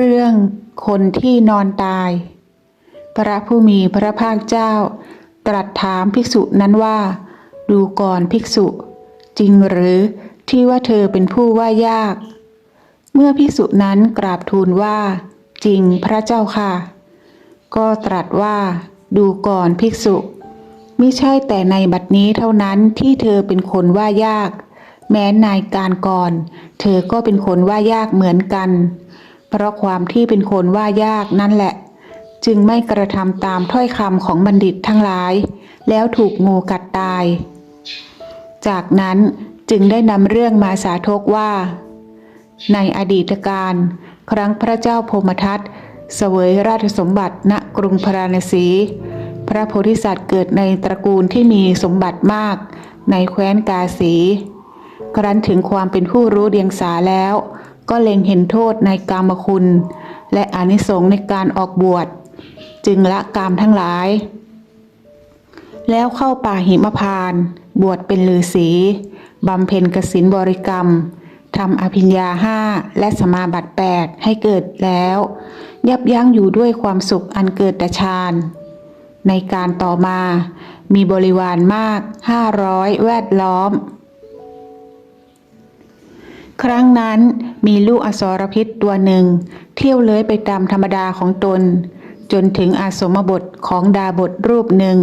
เรื่องคนที่นอนตาย พระผู้มีพระภาคเจ้า ตรัสถามภิกษุนั้นว่า ดูก่อนภิกษุ จริงหรือที่ว่าเธอเป็นผู้ว่ายาก เมื่อภิกษุนั้นกราบทูลว่า จริงพระเจ้าค่ะ ก็ตรัสว่า ดูก่อนภิกษุมิใช่แต่ในบัดนี้เท่านั้นที่เธอเป็นคนว่ายาก แม้นายการก่อน เธอก็เป็นคนว่ายากเหมือนกัน เพราะความที่เป็นคนว่ายากนั่นแหละ จึงไม่กระทำตามถ้อยคำของบัณฑิตทั้งหลาย แล้วถูกงูกัดตาย จากนั้นจึงได้นำเรื่องมาสาธกว่า ในอดีตการ ครั้งพระเจ้าพมทัตเสวยราชสมบัติณกรุงพาราณสี พระโพธิสัตว์เกิดในตระกูลที่มีสมบัติมาก ในแคว้นกาสี ครั้นถึงความเป็นผู้รู้เดียงสาแล้ว ก็เล็งเห็นโทษในกามคุณ และอนิสงส์ในการออกบวช จึงละกามทั้งหลาย แล้วเข้าป่าหิมพาน บวชเป็นฤาษีบำเพ็ญกสินบริกรรมทำอภิญญาห้าและสมาบัติแปดให้เกิดแล้ว ยับยั้งอยู่ด้วยความสุขอันเกิดแต่ฌานในการต่อมา มีบริวารมากห้าร้อยแวดล้อม ครั้งนั้นมีลูกอสรพิษตัวหนึ่ง เที่ยวเลื้อยไปตามธรรมดาของตน จนถึงอาสมบทของดาบทรูปหนึ่ง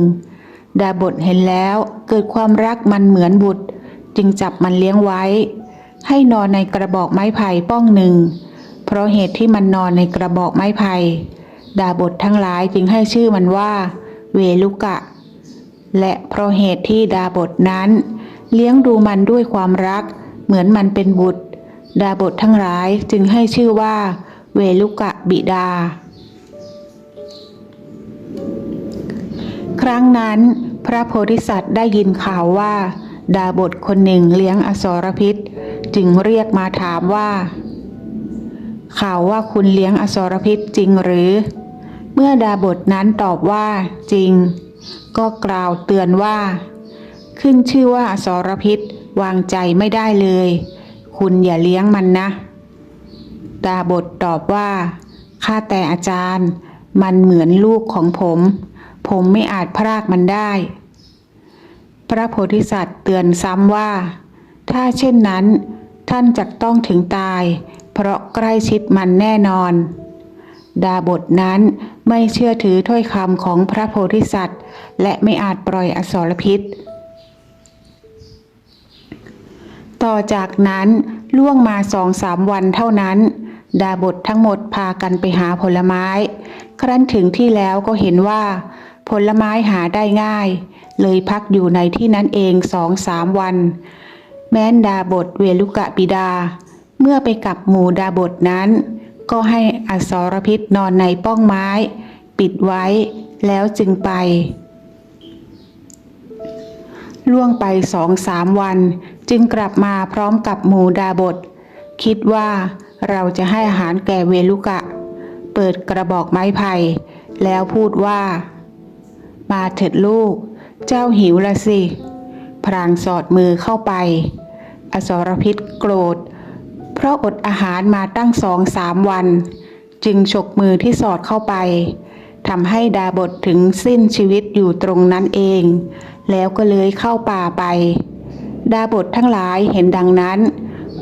ดาบทเห็นแล้วเกิดความรักมันเหมือนบุตร จึงจับมันเลี้ยงไว้ ให้นอนในกระบอกไม้ไผ่ป้องหนึ่ง เพราะเหตุที่มันนอนในกระบอกไม้ไผ่ดาบททั้งหลายจึงให้ชื่อมันว่า เวลุกะ และเพราะเหตุที่ดาบทนั้น เลี้ยงดูมันด้วยความรัก เหมือนมันเป็นบุตร ดาบททั้งหลายจึงให้ชื่อว่า เวลุกะบิดา ครั้งนั้น พระโพธิสัตว์ได้ยินข่าวว่า ดาบทคนหนึ่งเลี้ยงอสรพิษ จึงเรียกมาถามว่า ข่าวว่าคุณเลี้ยงอสรพิษจริงหรือ เมื่อดาบทนั้นตอบว่าจริง ก็กล่าวเตือนว่า ขึ้นชื่อว่าอสรพิษ วางใจไม่ได้เลย คุณอย่าเลี้ยงมันนะ ดาบทตอบว่า ข้าแต่อาจารย์ มันเหมือนลูกของผม ผมไม่อาจพรากมันได้ พระโพธิสัตว์เตือนซ้ำว่า ถ้าเช่นนั้นท่านจะต้องถึงตาย เพราะใกล้ชิดมันแน่นอน ดาบทนั้นไม่เชื่อถือถ้อยคำของพระโพธิสัตว์ และไม่อาจปล่อยอสรพิษ ต่อจากนั้นล่วงมาสองสามวันเท่านั้น ดาบททั้งหมดพากันไปหาผลไม้ ครั้นถึงที่แล้วก็เห็นว่า ผลไม้หาได้ง่าย เลยพักอยู่ในที่นั้นเองสองสามวัน แม้นดาบทเวลุกะปิดา เมื่อไปกับหมู่ดาบทนั้น ก็ให้อสรพิษนอนในป้องไม้ ปิดไว้แล้วจึงไปล่วงไปสองสามวัน จึงกลับมาพร้อมกับหมูดาบท คิดว่าเราจะให้อาหารแก่เวลุกะ เปิดกระบอกไม้ไผ่แล้วพูดว่า มาเถิดลูก เจ้าหิวละสิ พรางสอดมือเข้าไป อสรพิษโกรธ เพราะอดอาหารมาตั้งสองสามวัน จึงฉกมือที่สอดเข้าไปทำให้ดาบทถึงสิ้นชีวิตอยู่ตรงนั้นเอง แล้วก็เลยเข้าป่าไป ดาบททั้งหลายเห็นดังนั้น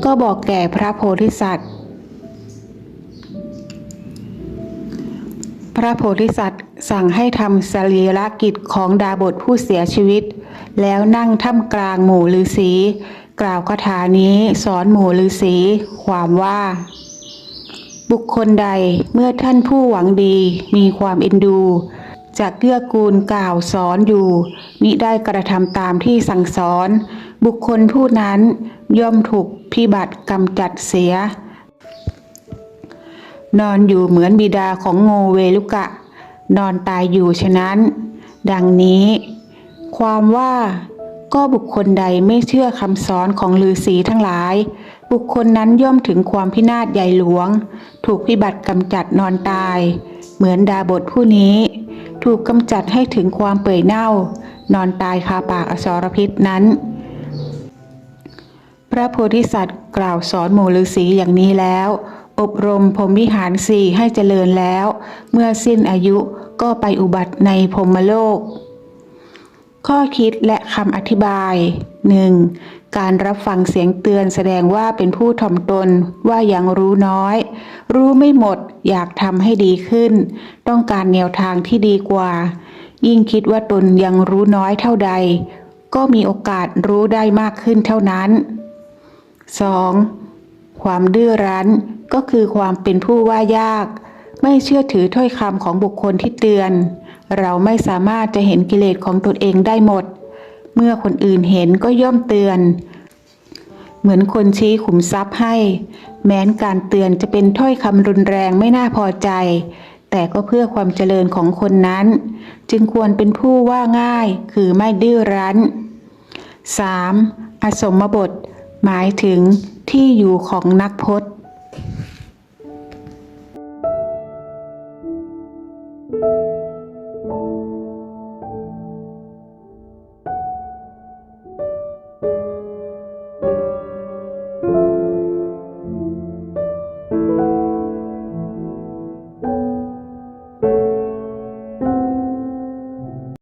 ก็บอกแก่พระโพธิสัตว์ พระโพธิสัตว์สั่งให้ทำสรีระกิจของดาบทผู้เสียชีวิต แล้วนั่งท่ามกลางหมู่ฤาษีกล่าวคาถานี้สอนหมู่ฤาษีความว่า บุคคลใดเมื่อท่านผู้หวังดีมีความเอ็นดู จะเกื้อกูลกล่าวสอนอยู่ มิได้กระทำตามที่สั่งสอน บุคคลผู้นั้นย่อมถูกพิบัติกำจัดเสีย นอนอยู่เหมือนบิดาของโงเวลุกะ นอนตายอยู่ฉะนั้น ดังนี้ ความว่าก็บุคคลใดไม่เชื่อคำสอนของฤาษีทั้งหลาย บุคคลนั้นย่อมถึงความพินาศใหญ่หลวง ถูกพิบัติกำจัดนอนตาย เหมือนดาบทผู้นี้ ถูกกำจัดให้ถึงความเปื่อยเน่า นอนตายคาปากอสรพิษนั้น พระโพธิสัตว์กล่าวสอนหมู่ฤาษีอย่างนี้แล้ว อบรมพรมวิหารสี่ให้เจริญแล้ว เมื่อสิ้นอายุก็ไปอุบัติในพรมโลก ข้อคิดและคำอธิบาย 1. การรับฟังเสียงเตือนแสดงว่าเป็นผู้ถ่อมตนว่ายังรู้น้อย รู้ไม่หมดอยากทำให้ดีขึ้น ต้องการแนวทางที่ดีกว่า ยิ่งคิดว่าตนยังรู้น้อยเท่าใด ก็มีโอกาสรู้ได้มากขึ้นเท่านั้น 2. ความดื้อรั้นก็คือความเป็นผู้ว่ายาก ไม่เชื่อถือถ้อยคำของบุคคลที่เตือน เราไม่สามารถจะเห็นกิเลสของตนเองได้หมด เมื่อคนอื่นเห็นก็ย่อมเตือน เหมือนคนชี้ขุมทรัพย์ให้ แม้นการเตือนจะเป็นถ้อยคำรุนแรงไม่น่าพอใจ แต่ก็เพื่อความเจริญของคนนั้น จึงควรเป็นผู้ว่าง่าย คือไม่ดื้อรั้น 3. อสมบท หมายถึงที่อยู่ของนักพจน์